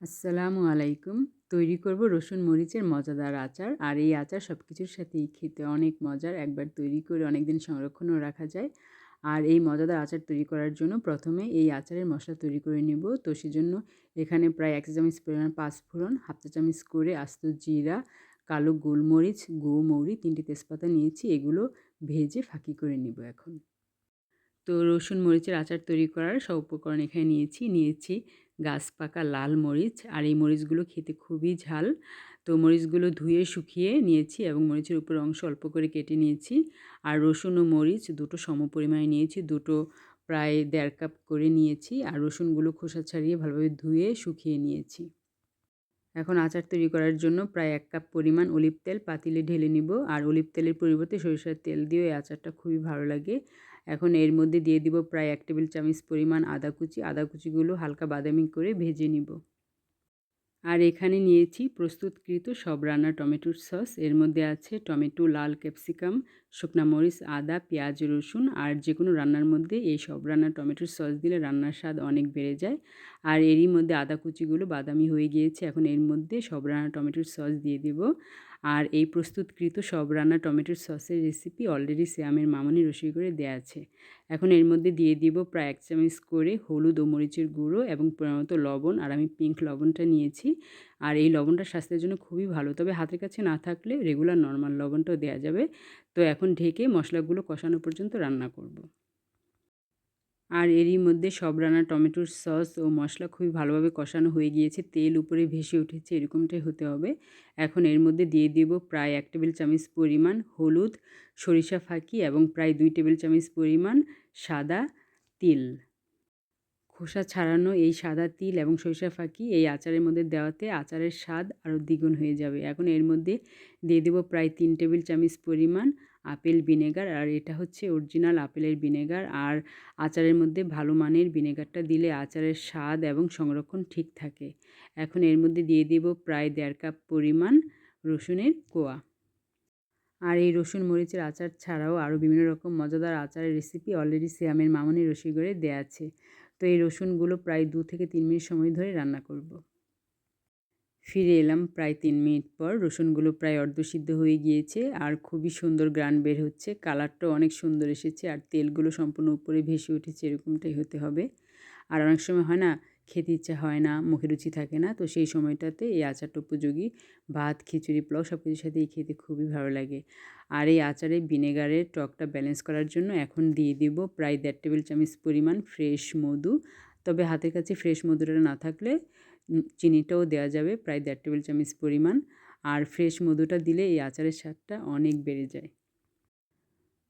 আসসালামু আলাইকুম। তৈরি করব রসুন, মরিচের মজাদার আচার। আর এই আচার সব কিছুর সাথেই খেতে অনেক মজার। একবার তৈরি করে অনেক দিন সংরক্ষণও রাখা যায়। আর এই মজাদার আচার তৈরি করার জন্য প্রথমে এই আচারের মশলা তৈরি করে নেব। তো সেজন্য এখানে প্রায় এক চামচ পরিমাণ পাঁচফোড়ন হাফ চা চামচ করে আস্ত জিরা, কালো গোলমরিচ মৌরি, তিনটি তেজপাতা নিয়েছি। এগুলো ভেজে ফাঁকি করে নেব এখন। তো রসুন মরিচের আচার তৈরি করার সব উপকরণ এখানে নিয়েছি। নিয়েছি গাছ পাকা লাল মরিচ আর এই মরিচগুলো খেতে খুবই ঝাল। তো মরিচগুলো ধুয়ে শুকিয়ে নিয়েছি এবং মরিচের উপর অংশ অল্প করে কেটে নিয়েছি। আর রসুন ও মরিচ দুটো সম পরিমাণে নিয়েছি, দুটো প্রায় দেড় কাপ করে নিয়েছি। আর রসুনগুলো খোসা ছাড়িয়ে ভালোভাবে ধুয়ে শুকিয়ে নিয়েছি। এখন আচার তৈরি করার জন্য প্রায় এক কাপ পরিমাণ অলিভ তেল পাতিলে ঢেলে নিব। আর অলিভ তেলের পরিবর্তে সরিষার তেল দিয়েও এই আচারটা খুবই ভালো লাগে। এখন এর মধ্যে দিয়ে দিব প্রায় এক টেবিল চামচ পরিমাণ আদা কুচি। আদা কুচিগুলো হালকা বাদামি করে ভেজে নিব। আর এখানে নিয়েছি প্রস্তুতকৃত সব রান্না টমেটোর সস। এর মধ্যে আছে টমেটো, লাল ক্যাপসিকাম, শুকনা মরিচ, আদা, পেঁয়াজ, রসুন আর যে কোনো রান্নার মধ্যে এই সব রান্না টমেটোর সস দিলে রান্নার স্বাদ অনেক বেড়ে যায়। আর এরই মধ্যে আদা কুচিগুলো বাদামি হয়ে গিয়েছে। এখন এর মধ্যে সব রান্না টমেটোর সস দিয়ে দেব। আর এই প্রস্তুতকৃত সব রান্না টমেটোর সসের রেসিপি অলরেডি শ্যামের মামনি রসই করে দেওয়া আছে। এখন এর মধ্যে দিয়ে দিব প্রায় এক চামচ করে হলুদ ও মরিচের গুঁড়ো এবং প্রণত লবণ, আর আমি পিঙ্ক লবণটা নিয়েছি। আর এই লবণটা স্বাস্থ্যের জন্য খুবই ভালো, তবে হাতের কাছে না থাকলে রেগুলার নর্মাল লবণটাও দেওয়া যাবে। তো এখন ঢেকে মশলাগুলো কষানো পর্যন্ত রান্না করব। আর এরই মধ্যে সব রান্না টমেটোর সস ও মশলা খুবই ভালোভাবে কষানো হয়ে গিয়েছে। তেল উপরে ভেসে উঠেছে, এরকমটাই হতে হবে। এখন এর মধ্যে দিয়ে দেব প্রায় এক টেবিল চামচ পরিমাণ হলুদ, সরিষা ফাঁকি এবং প্রায় দুই টেবিল চামচ পরিমাণ সাদা তিল। খোসা ছাড়ানো এই সাদা তিল এবং সরিষা ফাঁকি এই আচারের মধ্যে দেওয়াতে আচারের স্বাদ আরও দ্বিগুণ হয়ে যাবে। এখন এর মধ্যে দিয়ে দেবো প্রায় তিন টেবিল চামচ পরিমাণ আপেল ভিনেগার আর এটা হচ্ছে অরিজিনাল আপেলের ভিনেগার আর আচারের মধ্যে ভালো মানের ভিনেগারটা দিলে আচারের স্বাদ এবং সংরক্ষণ ঠিক থাকে। এখন এর মধ্যে দিয়ে দেব প্রায় দেড় কাপ পরিমাণ রসুনের কোয়া। আর এই রসুন মরিচের আচার ছাড়াও আরও বিভিন্ন রকম মজাদার আচারের রেসিপি অলরেডি সিয়ামের মামনি রসিগড়ে দেওয়া আছে। তো এই রসুনগুলো প্রায় দু থেকে তিন মিনিট সময় ধরে রান্না করব। ফিরে এলাম প্রায় তিন মিনিট পর। রসুনগুলো প্রায় অর্ধসিদ্ধ হয়ে গিয়েছে আর খুবই সুন্দর গ্রান বের হচ্ছে। কালারটাও অনেক সুন্দর এসেছে আর তেলগুলো সম্পূর্ণ উপরে ভেসে উঠেছে, এরকমটাই হতে হবে। আর অনেক সময় হয় না খেতে ইচ্ছা হয় না, মুখে রুচি থাকে না, তো সেই সময়টাতে এই আচারটা উপযোগী ভাত, খিচুড়ি, পোলাও সব কিছুর সাথে এই খেতে খুবই ভালো লাগে। আর এই আচারে ভিনেগারের টকটা ব্যালেন্স করার জন্য এখন দিয়ে দেব প্রায় দেড় টেবিল চামচ পরিমাণ ফ্রেশ মধু। তবে হাতের কাছে ফ্রেশ মধুটা না থাকলে চিনিটাও দেওয়া যাবে প্রায় দেড় টেবিল চামচ পরিমাণ। আর ফ্রেশ মধুটা দিলে এই আচারের স্বাদটা অনেক বেড়ে যায়।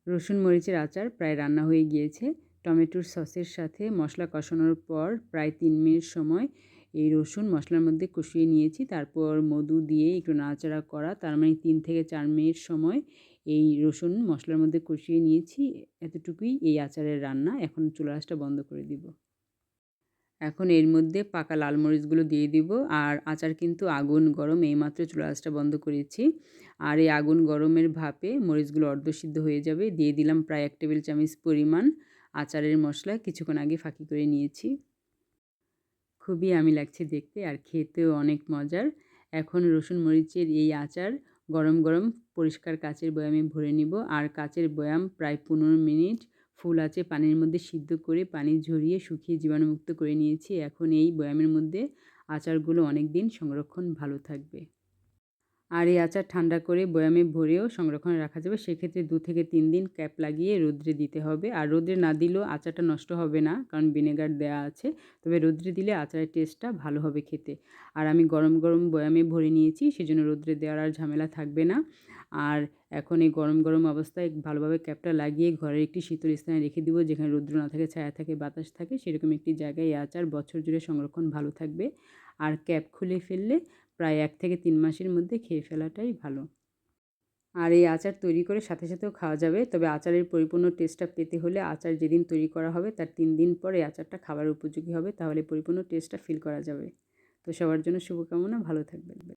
রসুন মরিচের আচার প্রায় রান্না হয়ে গিয়েছে। টমেটোর সসের সাথে মশলা কষানোর পর প্রায় তিন মিনিট সময় এই রসুন মশলার মধ্যে কষিয়ে নিয়েছি। তারপর মধু দিয়ে একটু নাড়াচাড়া করা, তার মানে তিন থেকে চার মিনিট সময় এই রসুন মশলার মধ্যে কষিয়ে নিয়েছি। এতটুকুই এই আচারের রান্না। এখন চুলা বন্ধ করে দিব। এখন এর মধ্যে পাকা লাল মরিচগুলো দিয়ে দিব। আর আচার কিন্তু আগুন গরম, এইমাত্র চুলা আঁচটা বন্ধ করেছি। আর এই আগুন গরমের ভাপে মরিচগুলো অর্ধসিদ্ধ হয়ে যাবে। দিয়ে দিলাম প্রায় এক টেবিল চামচ পরিমাণ আচারের মশলা কিছুক্ষণ আগে ফাঁকি করে নিয়েছি। খুবই আমি লাগছে দেখতে আর খেতেও অনেক মজার। এখন রসুন মরিচের এই আচার গরম গরম পরিষ্কার কাচের বয়ামে ভরে নিব। আর কাচের বয়াম প্রায় পনেরো মিনিট ফুল আছে পানির মধ্যে সিদ্ধ করে পানি ঝরিয়ে শুকিয়ে জীবাণুমুক্ত করে নিয়েছি। এখন এই বয়ামের মধ্যে আচারগুলো অনেক দিন সংরক্ষণ ভালো থাকবে। আর এই আচার ঠান্ডা করে বয়ামে ভরেও সংরক্ষণে রাখা যাবে। সেক্ষেত্রে দু থেকে তিন দিন ক্যাপ লাগিয়ে রোদ্রে দিতে হবে। আর রোদ্রে না দিলেও আচারটা নষ্ট হবে না, কারণ ভিনেগার দেওয়া আছে। তবে রোদ্রে দিলে আচারের টেস্টটা ভালো হবে খেতে। আর আমি গরম গরম বয়ামে ভরে নিয়েছি, সেজন্য রোদ্রে দেওয়ার আর ঝামেলা থাকবে না। আর এখন এই গরম গরম অবস্থায় ভালোভাবে ক্যাপটা লাগিয়ে ঘরের একটি শীতল স্থানে রেখে দিব যেখানে রৌদ্র না থাকে, ছায়া থাকে, বাতাস থাকে, সেরকম একটি জায়গায় এই আচার বছর জুড়ে সংরক্ষণ ভালো থাকবে। আর ক্যাপ খুলে ফেললে প্রায় এক থেকে তিন মাসের মধ্যে খেয়ে ফেলাটাই ভালো। আর এই আচার তৈরি করে সাথে সাথেও খাওয়া যাবে, তবে আচারের পরিপূর্ণ টেস্টটা পেতে হলে আচার যেদিন তৈরি করা হবে তার তিন দিন পরে আচারটা খাবার উপযোগী হবে, তাহলে পরিপূর্ণ টেস্টটা ফিল করা যাবে। তো সবার জন্য শুভকামনা, ভালো থাকবেন।